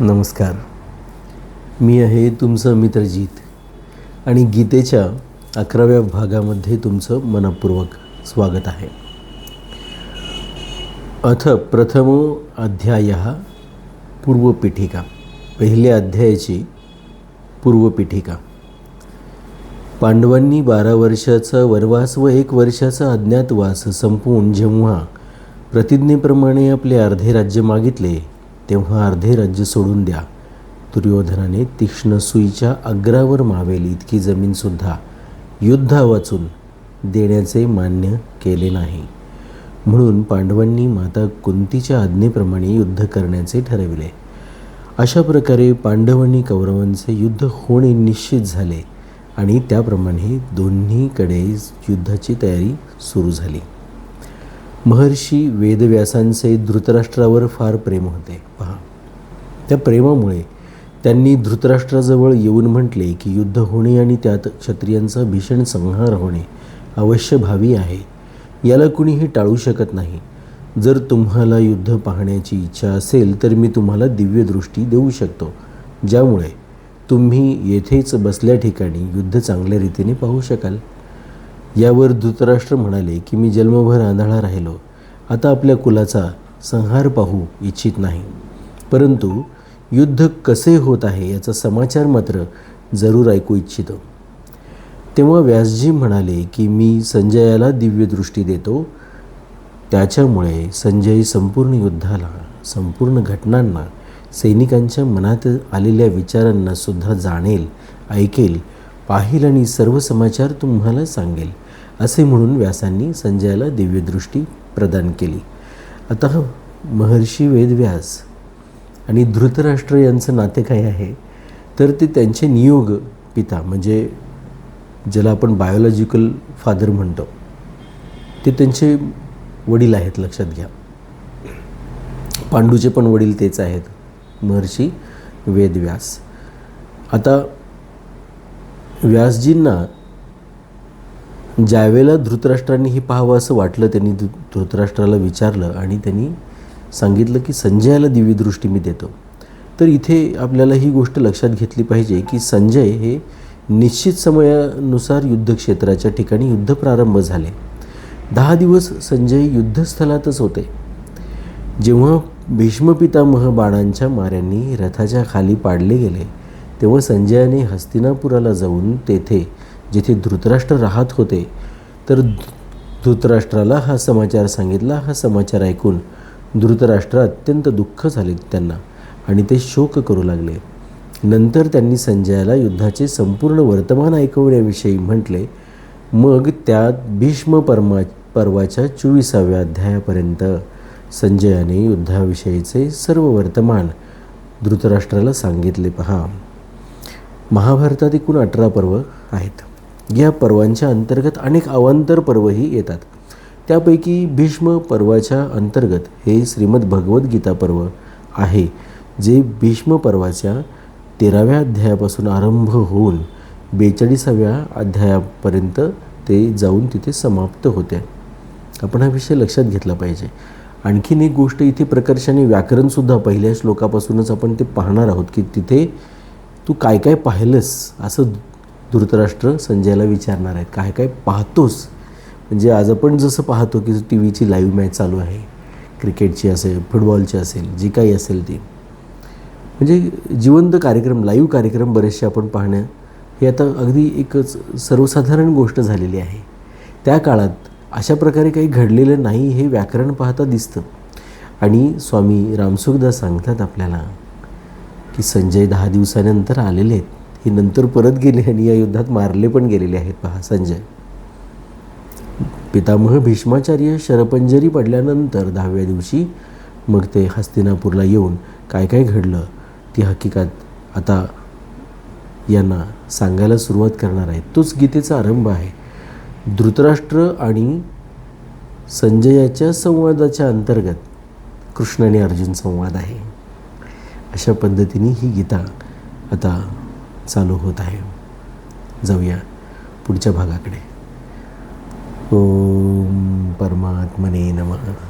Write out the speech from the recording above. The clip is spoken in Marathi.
नमस्कार. मी आहे तुमचं मित्रजीत आणि गीतेच्या अकराव्या भागामध्ये तुमचं मनपूर्वक स्वागत आहे. अथ प्रथमो अध्याय पूर्वपीठिका. पहिल्या अध्यायाची पूर्वपीठिका. पांडवांनी बारा वर्षाचा वनवास व एक वर्षाचा अज्ञातवास संपवून जेव्हा प्रतिज्ञेप्रमाणे आपले अर्धे राज्य मागितले तेव्हा अर्धे राज्य सोडून द्या. दुर्योधनाने तीक्ष्ण सुईच्या अग्रावर मावेली इतकी जमीनसुद्धा युद्धा वाचून देण्याचे मान्य केले नाही. म्हणून पांडवांनी माता कुंतीच्या आज्ञेप्रमाणे युद्ध करण्याचे ठरविले. अशा प्रकारे पांडवांनी कौरवांचे युद्ध होणे निश्चित झाले आणि त्याप्रमाणे दोन्हीकडे युद्धाची तयारी सुरू झाली. महर्षी वेदव्यासांचे धृतराष्ट्रावर फार प्रेम होते. पहा. त्या प्रेमामुळे त्यांनी धृतराष्ट्राजवळ येऊन म्हटले की युद्ध होणे आणि त्यात क्षत्रियांचा भीषण संहार होणे अवश्य भावी आहे. याला कुणीही टाळू शकत नाही. जर तुम्हाला युद्ध पाहण्याची इच्छा असेल तर मी तुम्हाला दिव्यदृष्टी देऊ शकतो. ज्यामुळे तुम्ही येथेच बसल्या ठिकाणी युद्ध चांगल्या रीतीने पाहू शकाल. यावर धृतराष्ट्र म्हणाले की मी जन्मभर आंधळा राहिलो. आता आपल्या कुलाचा संहार पाहू इच्छित नाही. परंतु युद्ध कसे होत आहे याचा समाचार मात्र जरूर ऐकू इच्छितो. तेव्हा व्यासजी म्हणाले की मी संजयाला दिव्यदृष्टी देतो. त्याच्यामुळे संजय संपूर्ण युद्धाला संपूर्ण घटनांना सैनिकांच्या मनात आलेल्या विचारांना सुद्धा जाणेल ऐकेल पाहिल आणि सर्व समाचार तुम्हाला सांगेल असे म्हणून व्यासांनी संजयाला दिव्यदृष्टी प्रदान केली. आता महर्षी वेदव्यास आणि धृतराष्ट्र यांचं नाते काय आहे? तर ते त्यांचे नियोग पिता म्हणजे ज्याला आपण बायोलॉजिकल फादर म्हणतो ते त्यांचे वडील आहेत लक्षात घ्या. पांडूचे पण वडील तेच आहेत महर्षी वेदव्यास. आता व्यासजींना ज्यावेळेला धृतराष्ट्रांनी हे पाहावं असं वाटलं त्यांनी धृ धृतराष्ट्राला विचारलं आणि त्यांनी सांगितलं की संजयाला दिव्यदृष्टी मी देतो. तर इथे आपल्याला ही गोष्ट लक्षात घेतली पाहिजे की संजय हे निश्चित समयानुसार युद्धक्षेत्राच्या ठिकाणी युद्ध प्रारंभ झाले. दहा दिवस संजय युद्धस्थलातच होते. जेव्हा भीष्मपितामह बाणांच्या माऱ्यांनी रथाच्या खाली पाडले गेले तेव्हा संजयाने हस्तिनापुराला जाऊन तेथे जिथे धृतराष्ट्र राहत होते तर धृतराष्ट्राला हा समाचार सांगितला हा समाचार ऐकून धृतराष्ट्र अत्यंत दुःख झाले त्यांना आणि ते शोक करू लागले. नंतर त्यांनी संजयाला युद्धाचे संपूर्ण वर्तमान ऐकवण्याविषयी म्हटले मग त्यात भीष्म परमा पर्वाच्या चोवीसाव्या अध्यायापर्यंत संजयाने युद्धाविषयीचे सर्व वर्तमान धृतराष्ट्राला सांगितले. पहा. महाभारतात एकूण अठरा पर्व आहेत. या पर्वांच्या अंतर्गत अनेक अवांतर पर्वही येतात. त्यापैकी भीष्म पर्वाच्या अंतर्गत हे श्रीमद भगवद्गीता पर्व आहे जे भीष्म पर्वाच्या तेराव्या अध्यायापासून आरंभ होऊन बेचाळीसाव्या अध्यायापर्यंत ते जाऊन तिथे समाप्त होते. आपण हा विषय लक्षात घेतला पाहिजे. आणखीन एक गोष्ट इथे प्रकर्षाने व्याकरणसुद्धा पहिल्या श्लोकापासूनच आपण ते पाहणार आहोत की तिथे तू काय काय पाहिलंस असं धृतराष्ट्र संजयला विचारणार आहेत. काय काय पाहतोस? म्हणजे आज आपण जसं पाहतो की टी व्हीची लाईव्ह मॅच चालू आहे. क्रिकेटची असेल फुटबॉलची असेल जी काही असेल ती. म्हणजे जिवंत कार्यक्रम लाईव्ह कार्यक्रम बरेचसे आपण पाहणं हे आता अगदी एकच सर्वसाधारण गोष्ट झालेली आहे. त्या काळात अशा प्रकारे काही घडलेलं नाही हे व्याकरण पाहता दिसतं. आणि स्वामी रामसुखदास सांगतात आपल्याला की संजय दहा दिवसानंतर आलेले आहेत. हे नंतर परत गेले आणि या युद्धात मारले पण गेलेले आहेत. पहा संजय. पितामह भीष्माचार्य शरपंजरी पडल्यानंतर दहाव्या दिवशी मग ते हस्तिनापूरला येऊन काय काय घडलं ती हकीकत आता यांना सांगायला सुरुवात करणार आहे तोच गीतेचा आरंभ आहे. धृतराष्ट्र आणि संजयाच्या संवादाच्या अंतर्गत कृष्ण आणि अर्जुन संवाद आहे. अशा पद्धतीने ही गीता आता चालू होत आहे. जाऊया पुढच्या भागाकडे. ओम परमात्मने नमः.